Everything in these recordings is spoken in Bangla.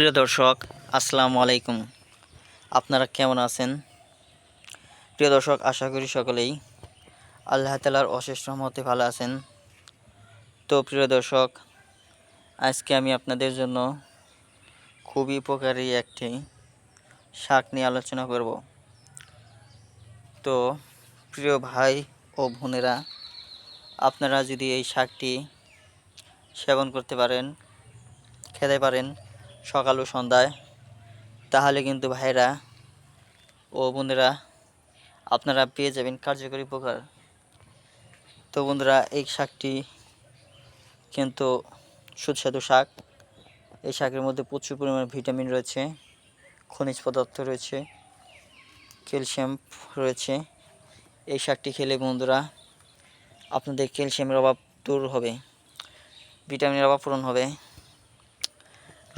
প্রিয় দর্শক, আসসালামু আলাইকুম। আপনারা কেমন আছেন? প্রিয় দর্শক, আশা করি সকলেই আল্লাহ তালার অশেষ রহমতে ভালো আছেন। তো প্রিয় দর্শক, আজকে আমি আপনাদের জন্য খুবই উপকারী একটি শাক নিয়ে আলোচনা করব। তো প্রিয় ভাই ও বোনেরা, আপনারা যদি এই শাকটি সেবন করতে পারেন, খেতে পারেন সকাল ও সন্ধ্যায়। তাহলে কিন্তু ভাইরা ও বোনেরা আপনারা পেয়ে যাবেন কার্যকরী উপকার। তো বন্ধুরা, এই শাকটি কিন্তু সুস্বাদু শাক। এই শাকের মধ্যে প্রচুর পরিমাণে ভিটামিন রয়েছে, খনিজ পদার্থ রয়েছে, ক্যালসিয়াম রয়েছে। এই শাকটি খেলে বন্ধুরা, আপনাদের ক্যালসিয়ামের অভাব দূর হবে, ভিটামিনের অভাব পূরণ হবে।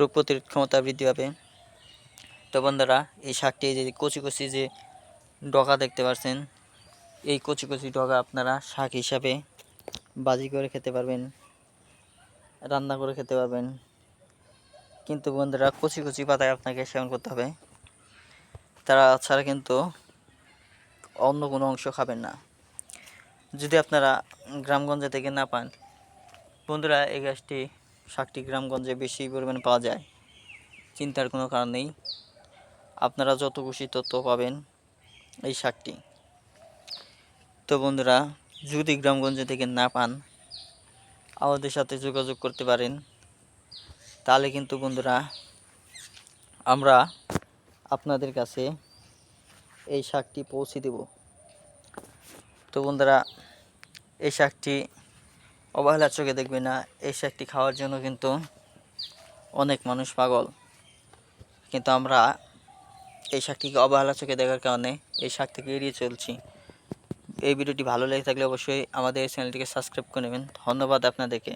রোগ প্রতিরোধ ক্ষমতা বৃদ্ধি পাবে। তো বন্ধুরা, এই শাকটি যে কচি কচি যে ডগা দেখতে পাচ্ছেন এই কচি কচি ডগা আপনারা শাক হিসাবে বাজি করে খেতে পারবেন, রান্না করে খেতে পারবেন। কিন্তু বন্ধুরা কচি কচি পাতায় আপনাকে সেবন করতে হবে। তারা ছাড়া কিন্তু অন্য কোনো অংশ খাবেন না। যদি আপনারা গ্রামগঞ্জে থেকে না পান, বন্ধুরা, এই গাছটি শাকটি গ্রামগঞ্জে বেশি পরিমাণে পাওয়া যায়, চিন্তার কোনো কারণ নেই। আপনারা যত খুশি তত পাবেন এই শাকটি তো বন্ধুরা, যদি গ্রামগঞ্জে থেকে না পান, আমাদের সাথে যোগাযোগ করতে পারেন। তাহলে কিন্তু বন্ধুরা, আমরা আপনাদের কাছে এই শাকটি পৌঁছে দেব। তো বন্ধুরা, এই শাকটি অবহেলা চোখে দেখবে না। এই শাকটি খাওয়ার জন্য কিন্তু অনেক মানুষ পাগল। কিন্তু আমরা এই শাকটিকে অবহেলা চোখে দেখার কারণে এই শাক থেকে এড়িয়ে চলছি। এই ভিডিওটি ভালো লেগে থাকলে অবশ্যই আমাদের এই চ্যানেলটিকে সাবস্ক্রাইব করে নেবেন। ধন্যবাদ আপনাদেরকে।